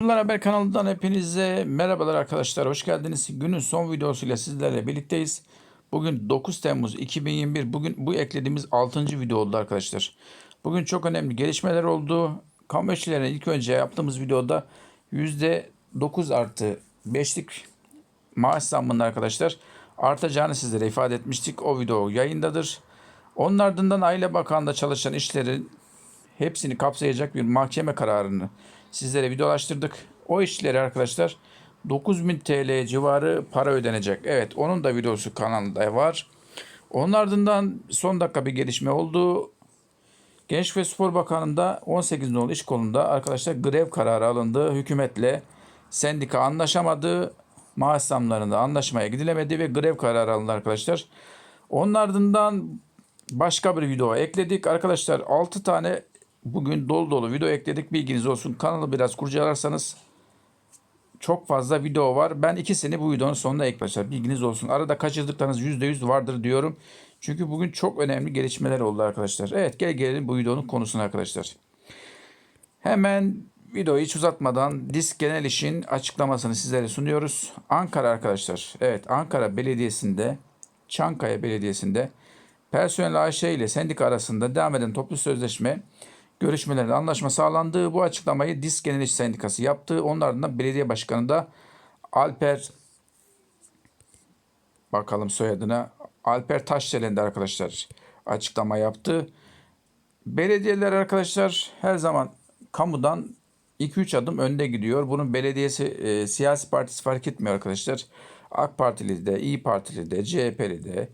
Bunlar Haber kanalından hepinize merhabalar arkadaşlar. Hoş geldiniz. Günün son videosuyla sizlerle birlikteyiz. Bugün 9 Temmuz 2021. Bugün bu eklediğimiz 6. video oldu arkadaşlar. Bugün çok önemli gelişmeler oldu. Kamu işçilerine ilk önce yaptığımız videoda %9 artı 5'lik maaş zammının arkadaşlar artacağını sizlere ifade etmiştik. O video yayındadır. Onun ardından Aile Bakanlığı'nda çalışan işlerin hepsini kapsayacak bir mahkeme kararını sizlere videolaştırdık. O işçilere arkadaşlar 9000 TL civarı para ödenecek. Evet onun da videosu kanalda var. Onun ardından son dakika bir gelişme oldu. Genç ve Spor Bakanı'nda 18 nolu iş kolunda arkadaşlar grev kararı alındı. Hükümetle sendika anlaşamadı. Maaş zamlarında anlaşmaya gidilemedi ve grev kararı alındı arkadaşlar. Onun ardından başka bir video ekledik. Arkadaşlar 6 tane bugün dolu dolu video ekledik. Bilginiz olsun. Kanalı biraz kurcalarsanız çok fazla video var. Ben ikisini bu videonun sonuna ekleyeceğim. Bilginiz olsun. Arada kaçırdıklarınız %100 vardır diyorum. Çünkü bugün çok önemli gelişmeler oldu arkadaşlar. Evet gel gelelim bu videonun konusuna arkadaşlar. Hemen videoyu hiç uzatmadan disk genel işin açıklamasını sizlere sunuyoruz. Ankara arkadaşlar. Evet Ankara Belediyesi'nde Çankaya Belediyesi'nde personel AŞ ile sendika arasında devam eden toplu sözleşme görüşmelerinde anlaşma sağlandığı bu açıklamayı Disk Genel İş Sendikası yaptı. Onun ardından belediye başkanı da Alper bakalım soyadına Alper Taşdelen'de arkadaşlar açıklama yaptı. Belediyeler arkadaşlar her zaman kamudan 2-3 adım önde gidiyor. Bunun belediyesi e, siyasi partisi fark etmiyor arkadaşlar. AK Partili de, İyi Partili de, CHP'li de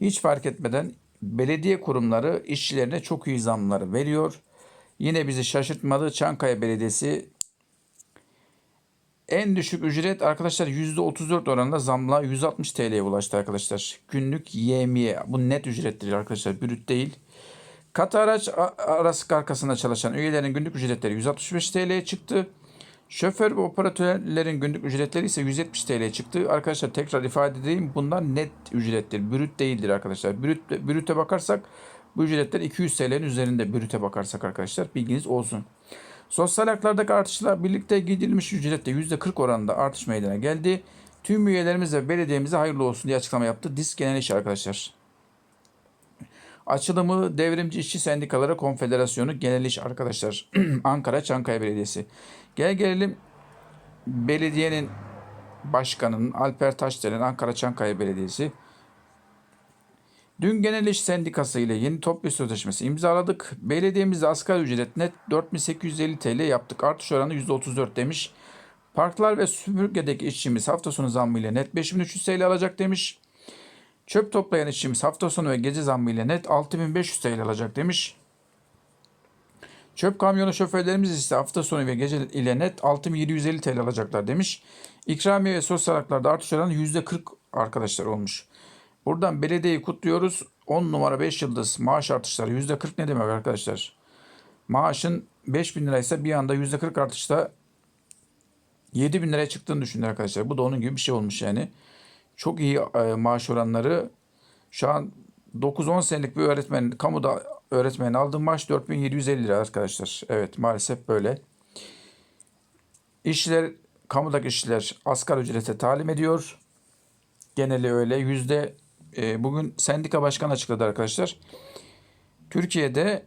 hiç fark etmeden belediye kurumları işçilerine çok iyi zamları veriyor. Yine bizi şaşırtmadı. Çankaya Belediyesi en düşük ücret arkadaşlar %34 oranında zamla 160 TL'ye ulaştı arkadaşlar. Günlük yemiye bu net ücrettir arkadaşlar brüt değil. Katı araç arası arkasında çalışan üyelerin günlük ücretleri 165 TL'ye çıktı. Şoför ve operatörlerin günlük ücretleri ise 170 TL çıktı. Arkadaşlar tekrar ifade edeyim. Bunlar net ücrettir. Brüt değildir arkadaşlar. Brüt, brüte bakarsak bu ücretler 200 TL'nin üzerinde brüte bakarsak arkadaşlar bilginiz olsun. Sosyal haklardaki artışla birlikte gidilmiş ücrette %40 oranında artış meydana geldi. Tüm üyelerimiz ve belediyemize hayırlı olsun diye açıklama yaptı. Disk Genel İş arkadaşlar. Açılımı Devrimci İşçi Sendikaları Konfederasyonu Genel İş arkadaşlar. Ankara Çankaya Belediyesi. Gel gelelim belediyenin başkanının Alper Taşdelen Ankara Çankaya Belediyesi. Dün Genel İş Sendikası ile yeni toplu sözleşmesi imzaladık. Belediyemizde asgari ücret net 4850 TL yaptık. Artış oranı %34 demiş. Parklar ve süpürgedeki işçimiz hafta sonu zammı ile net 5300 TL alacak demiş. Çöp toplayan işçimiz hafta sonu ve gece zammı ile net 6500 TL alacak demiş. Çöp kamyonu şoförlerimiz ise hafta sonu ve gece ile net 6750 TL alacaklar demiş. İkramiye ve sosyal haklarda artış oranı %40 arkadaşlar olmuş. Buradan belediyeyi kutluyoruz. 10 numara 5 yıldız maaş artışları %40 ne demek arkadaşlar? Maaşın 5000 liraysa bir anda %40 artışta 7000 liraya çıktığını düşünün arkadaşlar. Bu da onun gibi bir şey olmuş yani. Çok iyi e, maaş oranları. Şu an 9-10 senelik bir öğretmen, kamuda öğretmenin aldığı maaş 4750 lira arkadaşlar. Evet maalesef böyle. İşçiler, kamudaki işçiler asgari ücrete talim ediyor. Geneli öyle. Yüzde e, bugün sendika başkanı açıkladı arkadaşlar. Türkiye'de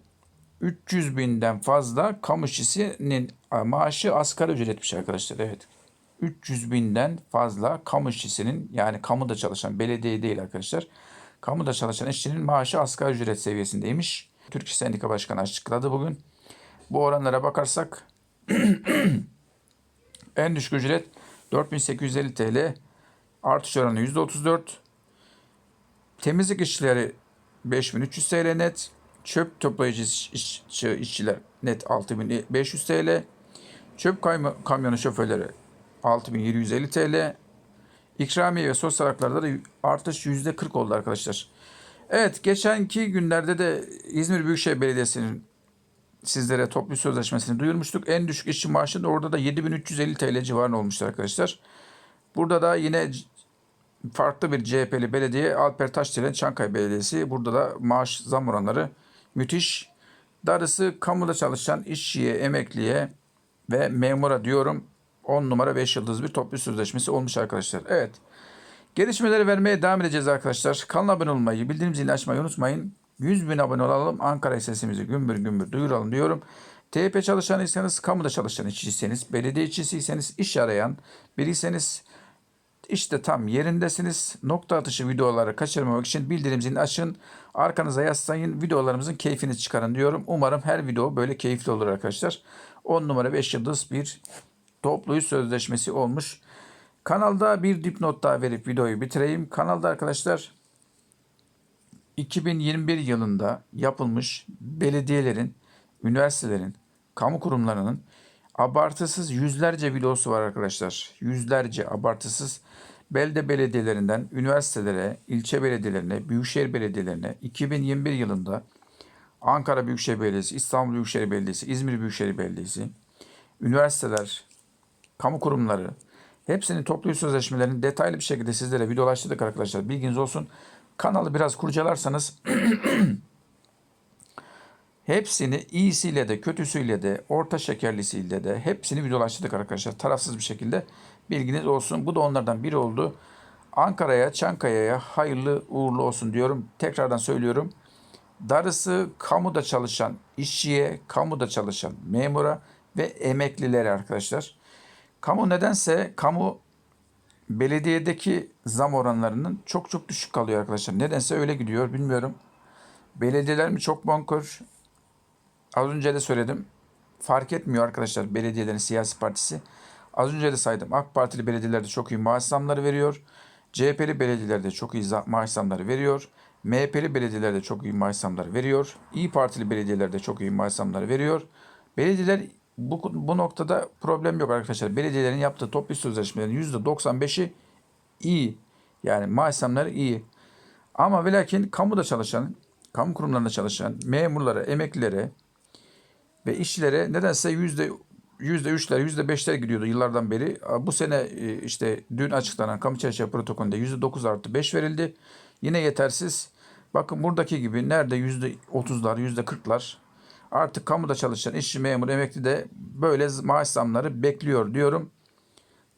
300 binden fazla kamu işçisinin maaşı asgari ücretmiş arkadaşlar. Evet. 300 binden fazla kamu işçisinin yani kamuda çalışan belediye değil arkadaşlar. Kamuda çalışan işçinin maaşı asgari ücret seviyesindeymiş. Türk İş Sendika Başkanı açıkladı bugün. Bu oranlara bakarsak en düşük ücret 4850 TL. Artış oranı %34. Temizlik işçileri 5300 TL net. Çöp toplayıcı işçi, işçiler net 6500 TL. Çöp kamyonu şoförleri 6750 TL. İkramiye ve sosyal haklarda da artış %40 oldu arkadaşlar. Evet geçenki günlerde de İzmir Büyükşehir Belediyesi'nin sizlere toplu sözleşmesini duyurmuştuk. En düşük işçi maaşı da orada da 7350 TL civarında olmuştu arkadaşlar. Burada da yine farklı bir CHP'li belediye Alper Taşdelen Çankaya Belediyesi. Burada da maaş zam oranları müthiş. Darısı kamuda çalışan işçiye, emekliye, ve memura diyorum 10 numara 5 yıldız bir toplu sözleşmesi olmuş arkadaşlar. Evet. Gelişmeleri vermeye devam edeceğiz arkadaşlar. Kanala abone olmayı, bildirim zilini açmayı unutmayın. 100 bin abone olalım. Ankara sesimizi gümbür gümbür duyuralım diyorum. TYP çalışanıysanız, kamuda çalışan işçiyseniz, belediye işçisiyseniz, iş arayan biriyseniz işte tam yerindesiniz. Nokta atışı videoları kaçırmamak için bildirim zilini açın. Arkanıza yaslayın. Videolarımızın keyfini çıkarın diyorum. Umarım her video böyle keyifli olur arkadaşlar. 10 numara 5 yıldız bir toplu sözleşmesi olmuş. Kanalda bir dipnot daha verip videoyu bitireyim. Kanalda arkadaşlar 2021 yılında yapılmış belediyelerin, üniversitelerin, kamu kurumlarının abartısız yüzlerce videosu var arkadaşlar. Yüzlerce abartısız belde belediyelerinden üniversitelere, ilçe belediyelerine, büyükşehir belediyelerine 2021 yılında Ankara Büyükşehir Belediyesi, İstanbul Büyükşehir Belediyesi, İzmir Büyükşehir Belediyesi, üniversiteler, kamu kurumları hepsinin toplu sözleşmelerini detaylı bir şekilde sizlere videolaştırdık arkadaşlar. Bilginiz olsun. Kanalı biraz kurcalarsanız hepsini iyisiyle de kötüsüyle de orta şekerlisiyle de hepsini videolaştırdık arkadaşlar. Tarafsız bir şekilde bilginiz olsun. Bu da onlardan biri oldu. Ankara'ya, Çankaya'ya hayırlı uğurlu olsun diyorum. Tekrardan söylüyorum. Darısı kamuda çalışan işçiye, kamuda çalışan memura ve emeklilere arkadaşlar. Kamu nedense kamu belediyedeki zam oranlarının çok çok düşük kalıyor arkadaşlar. Nedense öyle gidiyor bilmiyorum. Belediyeler mi çok bonkör? Az önce de söyledim. Fark etmiyor arkadaşlar belediyelerin siyasi partisi. Az önce de saydım. AK Partili belediyelerde çok iyi maaş zamları veriyor. CHP'li belediyelerde çok iyi maaş zamları veriyor. MHP'li belediyelerde çok iyi maaş zamları veriyor. İyi Partili belediyelerde çok iyi maaş zamları veriyor. Belediyeler bu, bu noktada problem yok arkadaşlar. Belediyelerin yaptığı toplu sözleşmelerin %95'i iyi. Yani maaş iyi. Ama ve lakin kamuda çalışan, kamu kurumlarında çalışan memurlara, emeklilere ve işçilere nedense yüzde yüzde üçler, yüzde beşler gidiyordu yıllardan beri. Bu sene e, işte dün açıklanan kamu çerçeve protokolünde yüzde dokuz artı beş verildi. Yine yetersiz. Bakın buradaki gibi nerede yüzde otuzlar, yüzde kırklar artık kamuda çalışan işçi, memur, emekli de böyle maaş zamları bekliyor diyorum.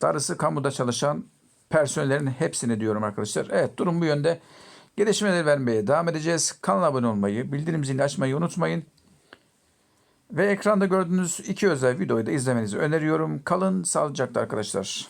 Darısı kamuda çalışan personellerin hepsini diyorum arkadaşlar. Evet durum bu yönde. Gelişmeleri vermeye devam edeceğiz. Kanala abone olmayı, bildirim zilini açmayı unutmayın. Ve ekranda gördüğünüz iki özel videoyu da izlemenizi öneriyorum. Kalın sağlıcakla arkadaşlar.